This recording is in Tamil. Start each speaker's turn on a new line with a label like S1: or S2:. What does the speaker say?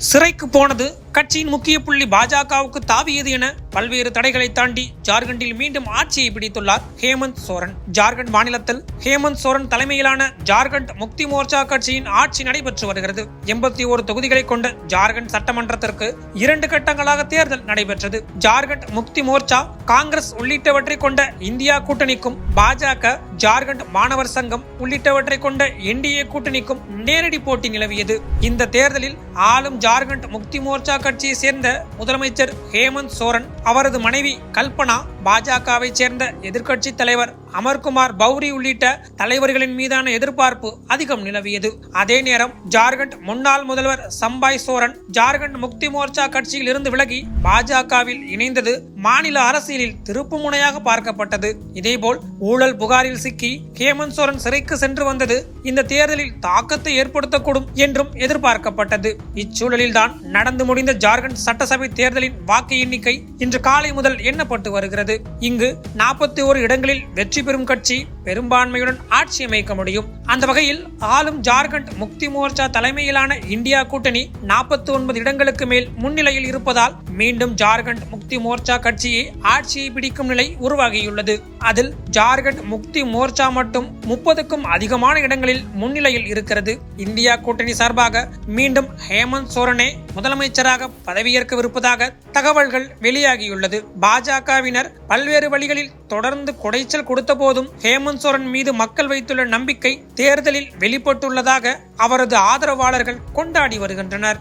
S1: சிறைக்கு போனது கட்சியின் முக்கிய புள்ளி பாஜகவுக்கு தாவியது என பல்வேறு தடைகளை தாண்டி ஜார்க்கண்டில் மீண்டும் ஆட்சியை பிடித்துள்ளார் ஹேமந்த் சோரன். ஜார்க்கண்ட் மாநிலத்தில் ஹேமந்த் சோரன் தலைமையிலான ஜார்க்கண்ட் முக்தி மோர்ச்சா கட்சியின் ஆட்சி நடைபெற்று வருகிறது. எண்பத்தி ஒரு தொகுதிகளை கொண்ட ஜார்க்கண்ட் சட்டமன்றத்திற்கு இரண்டு கட்டங்களாக தேர்தல் நடைபெற்றது. ஜார்க்கண்ட் முக்தி மோர்ச்சா காங்கிரஸ் உள்ளிட்டவற்றை கொண்ட இந்தியா கூட்டணிக்கும் பாஜக ஜார்க்கண்ட் மாணவர் சங்கம் உள்ளிட்டவற்றை கொண்ட என்டிஏ கூட்டணிக்கும் நேரடி போட்டி நிலவியது. இந்த தேர்தலில் ஆளும் ஜார்க்கண்ட் முக்தி மோர்ச்சா கட்சியை சேர்ந்த முதலமைச்சர் ஹேமந்த் சோரன் அவரது மனைவி கல்பனா பாஜகவை சேர்ந்த எதிர்க்கட்சி தலைவர் அமர்குமார் பௌரி உள்ளிட்ட தலைவர்களின் மீதான எதிர்பார்ப்பு அதிகம் நிலவியது. அதே நேரம் ஜார்க்கண்ட் முன்னாள் முதல்வர் சம்பாய் சோரன் ஜார்க்கண்ட் முக்தி மோர்ச்சா கட்சியில் இருந்து விலகி பாஜகவில் இணைந்தது மாநில அரசியலில் திருப்பு முனையாக பார்க்கப்பட்டது. இதேபோல் ஊழல் புகாரில் சிக்கி ஹேமந்த் சோரன் சிறைக்கு சென்று வந்தது இந்த தேர்தலில் தாக்கத்தை ஏற்படுத்தக்கூடும் என்றும் எதிர்பார்க்கப்பட்டது. இச்சூழலில்தான் நடந்து முடிந்த ஜார்க்கண்ட் சட்டசபை தேர்தலின் வாக்கு எண்ணிக்கை இன்று காலை முதல் எண்ணப்பட்டு வருகிறது. இங்கு நாற்பத்தி ஒரு இடங்களில் வெற்றி வெற்றி பெறும் கட்சி பெரும்பான்மையுடன் ஆட்சி அமைக்க முடியும். அந்த வகையில் ஆளும் ஜார்க்கண்ட் முக்தி மோர்ச்சா தலைமையிலான இந்தியா கூட்டணி நாற்பத்தி ஒன்பது இடங்களுக்கு மேல் முன்னிலையில் இருப்பதால் மீண்டும் ஜார்க்கண்ட் முக்தி மோர்ச்சா கட்சியை ஆட்சியை பிடிக்கும் நிலை உருவாகியுள்ளது. அதில் ஜார்க்கண்ட் முக்தி மோர்ச்சா மட்டும் முப்பதுக்கும் அதிகமான இடங்களில் முன்னிலையில் இருக்கிறது. இந்தியா கூட்டணி சார்பாக மீண்டும் ஹேமந்த் சோரனே முதலமைச்சராக பதவியேற்கவிருப்பதாக தகவல்கள் வெளியாகியுள்ளது. பாஜகவினர் பல்வேறு வழிகளில் தொடர்ந்து குடைச்சல் கொடுத்த போதும் ஹேமந்த் சோரன் மீது மக்கள் வைத்துள்ள நம்பிக்கை தேர்தலில் வெளிப்பட்டுள்ளதாக அவரது ஆதரவாளர்கள் கொண்டாடி வருகின்றனர்.